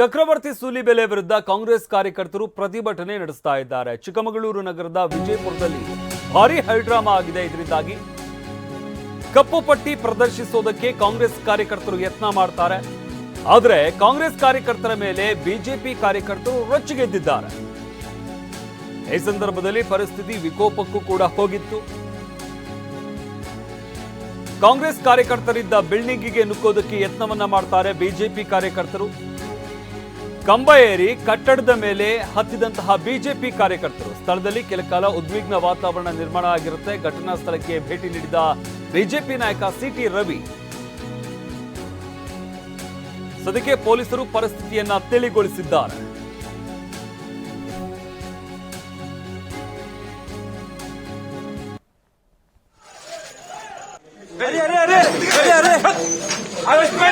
ಚಕ್ರವರ್ತಿ ಸೂಲಿಬೆಲೆ ವಿರುದ್ಧ ಕಾಂಗ್ರೆಸ್ ಕಾರ್ಯಕರ್ತರು ಪ್ರತಿಭಟನೆ ನಡೆಸ್ತಾ ಇದ್ದಾರೆ. ಚಿಕ್ಕಮಗಳೂರು ನಗರದ ವಿಜಯಪುರದಲ್ಲಿ ಭಾರಿ ಹೈಡ್ರಾಮಾ ಆಗಿದೆ. ಇದರಿಂದಾಗಿ ಕಪ್ಪು ಪಟ್ಟಿ ಪ್ರದರ್ಶಿಸೋದಕ್ಕೆ ಕಾಂಗ್ರೆಸ್ ಕಾರ್ಯಕರ್ತರು ಯತ್ನ ಮಾಡ್ತಾರೆ. ಆದರೆ ಕಾಂಗ್ರೆಸ್ ಕಾರ್ಯಕರ್ತರ ಮೇಲೆ ಬಿಜೆಪಿ ಕಾರ್ಯಕರ್ತರು ರೊಚ್ಚಿಗೆದ್ದಿದ್ದಾರೆ ಈ ಸಂದರ್ಭದಲ್ಲಿ ಪರಿಸ್ಥಿತಿ ವಿಕೋಪಕ್ಕೂ ಕೂಡ ಹೋಗಿತ್ತು. ಕಾಂಗ್ರೆಸ್ ಕಾರ್ಯಕರ್ತರಿದ್ದ ಬಿಲ್ಡಿಂಗಿಗೆ ನುಗ್ಗೋದಕ್ಕೆ ಯತ್ನವನ್ನ ಮಾಡ್ತಾರೆ ಬಿಜೆಪಿ ಕಾರ್ಯಕರ್ತರು. ಕಂಬ ಏರಿ ಕಟ್ಟಡದ ಮೇಲೆ ಹತ್ತಿದಂತಹ ಬಿಜೆಪಿ ಕಾರ್ಯಕರ್ತರು ಸ್ಥಳದಲ್ಲಿ ಕೆಲ ಕಾಲ ಉದ್ವಿಗ್ನ ವಾತಾವರಣ ನಿರ್ಮಾಣ ಆಗಿರುತ್ತೆ ಘಟನಾ ಸ್ಥಳಕ್ಕೆ ಭೇಟಿ ನೀಡಿದ ಬಿಜೆಪಿ ನಾಯಕ ಸಿಟಿ ರವಿ ಸದ್ಯಕ್ಕೆ ಪೊಲೀಸರು ಪರಿಸ್ಥಿತಿಯನ್ನ ತಿಳಿಗೊಳಿಸಿದ್ದಾರೆ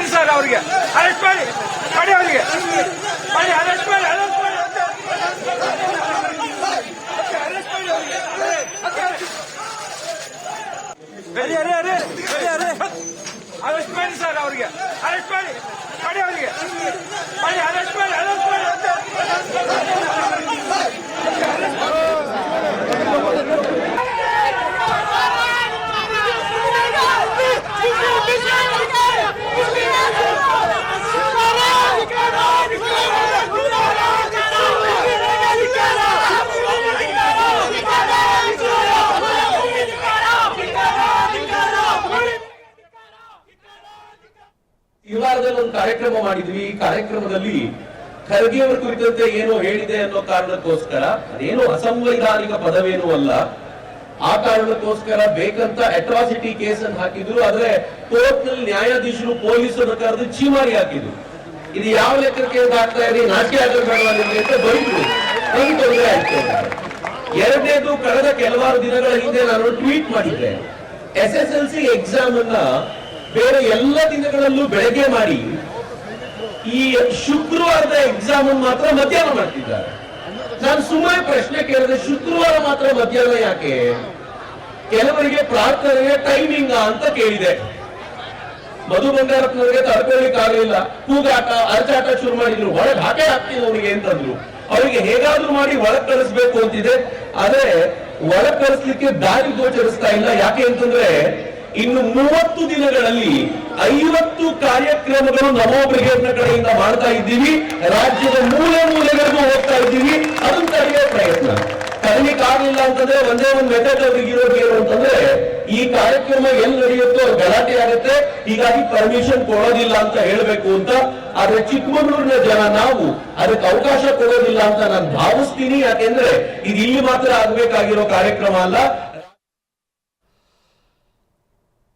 ಸರ್ ಅರೆಸ್ಟ್ ಮಾಡಿ ಮಾಡಿ ಅವರಿಗೆ ಮಾಡಿ ಅರೆಸ್ಟ್ ಮಾಡಿ ಅರೆಸ್ಟ್ ಮಾಡಿ ಅರೆ ಅರೆ ಅರೆ ಅರೆ ಅರೆ ಅರೆಸ್ಟ್ ಮಾಡಿ ಸರ್ ಅವ್ರಿಗೆ ಅರೆಸ್ಟ್ ಮಾಡಿ ಮಾಡಿ ಅವರಿಗೆ ಮಾಡಿ ಈ ವಾರದಲ್ಲಿ ಒಂದು ಕಾರ್ಯಕ್ರಮ ಮಾಡಿದ್ವಿ. ಈ ಕಾರ್ಯಕ್ರಮದಲ್ಲಿ ಖರ್ಗೆ ಕುರಿತಂತೆ ಏನೋ ಹೇಳಿದೆ ಅನ್ನೋ ಕಾರಣಕ್ಕೋಸ್ಕರ, ಅದೇನು ಅಸಂವೈಧಾನಿಕ ಪದವೇನೂ ಅಲ್ಲ, ಆ ಕಾರಣಕ್ಕೋಸ್ಕರ ಬೇಕಂತ ಅಟ್ರಾಸಿಟಿ ಕೇಸ್ ಅನ್ನು ಹಾಕಿದ್ರು. ಆದ್ರೆ ಕೋರ್ಟ್ನಲ್ಲಿ ನ್ಯಾಯಾಧೀಶರು ಪೊಲೀಸರು ಕರೆದು ಚೀಮಾರಿ ಹಾಕಿದ್ರು. ಇದು ಯಾವ ಲೆಕ್ಕಕ್ಕೆ ಹಾಕ್ತಾ ಇರಿ ನಾಟ್ಯ ಆಗಲು ಅಂತ ಬೈದ್ರು. ತೊಂದರೆ ಆಯ್ತು ಎರಡನೇದು, ಕಳೆದ ಕೆಲವಾರು ದಿನಗಳ ಹಿಂದೆ ನಾನು ಟ್ವೀಟ್ ಮಾಡಿದ್ದೆ. S S L C exam ಅನ್ನ ಬೇರೆ ಎಲ್ಲ ದಿನಗಳಲ್ಲೂ ಬೆಳಗ್ಗೆ ಮಾಡಿ ಈ ಶುಕ್ರವಾರದ ಎಕ್ಸಾಮ್ ಮಾತ್ರ ಮಧ್ಯಾಹ್ನ ಮಾಡ್ತಿದ್ದಾರೆ. ನಾನು ಸುಮ್ಮನೆ ಪ್ರಶ್ನೆ ಕೇಳಿದೆ, ಶುಕ್ರವಾರ ಮಾತ್ರ ಮಧ್ಯಾಹ್ನ ಯಾಕೆ? ಕೆಲವರಿಗೆ ಪ್ರಾರ್ಥನೆಗೆ ಟೈಮಿಂಗ್ ಅಂತ ಕೇಳಿದೆ. ಮಧು ಬಂಗಾರಪ್ಪನವರಿಗೆ ತಡ್ಕೊಳ್ಳಿಕ್ ಆಗಲಿಲ್ಲ. ಕೂಗಾಟ, ಅರ್ಚಾಟ ಶುರು ಮಾಡಿದ್ರು. ಒಳಗೆ ಹಾಕೆ ಹಾಕ್ತೀನಿ ಅವರಿಗೆ ಅಂತಂದ್ರು. ಅವರಿಗೆ ಹೇಗಾದ್ರೂ ಮಾಡಿ ಒಳಗ್ ಕಳಿಸ್ಬೇಕು ಅಂತಿದೆ. ಆದ್ರೆ ಒಳಗ್ ಕಳಿಸ್ಲಿಕ್ಕೆ ದಾರಿ ಗೋಚರಿಸ್ತಾ ಇಲ್ಲ. ಯಾಕೆ ಅಂತಂದ್ರೆ ಇನ್ನು ಮೂವತ್ತು ದಿನಗಳಲ್ಲಿ ಐವತ್ತು ಕಾರ್ಯಕ್ರಮಗಳು ನಮೋ ಬ್ರಿಗೇಡ್ನ ಕಡೆಯಿಂದ ಮಾಡ್ತಾ ಇದ್ದೀವಿ. ರಾಜ್ಯದ ಮೂಲೆ ಮೂಲೆಗಳಿಗೂ ಹೋಗ್ತಾ ಇದ್ದೀವಿ. ಅದನ್ನ ತಡೆಯೋ ಪ್ರಯತ್ನ. ತರಲಿಕ್ಕೆ ಆಗಲಿಲ್ಲ ಅಂತಂದ್ರೆ ಒಂದೇ ಒಂದು ಮೆಥಡ್ ಅವ್ರಿಗೆ ಇರೋದು ಏನು ಅಂತಂದ್ರೆ ಈ ಕಾರ್ಯಕ್ರಮ ಎಲ್ಲಿ ನಡೆಯುತ್ತೋ ಗಲಾಟೆ ಆಗುತ್ತೆ. ಹೀಗಾಗಿ ಪರ್ಮಿಷನ್ ಕೊಡೋದಿಲ್ಲ ಅಂತ ಹೇಳ್ಬೇಕು ಅಂತ. ಆದ್ರೆ ಚಿಕ್ಕಮಗಳೂರಿನ ಜನ ನಾವು ಅದಕ್ಕೆ ಅವಕಾಶ ಕೊಡೋದಿಲ್ಲ ಅಂತ ನಾನು ಭಾವಿಸ್ತೀನಿ. ಯಾಕೆಂದ್ರೆ ಇದು ಇಲ್ಲಿ ಮಾತ್ರ ಆಗ್ಬೇಕಾಗಿರೋ ಕಾರ್ಯಕ್ರಮ ಅಲ್ಲ.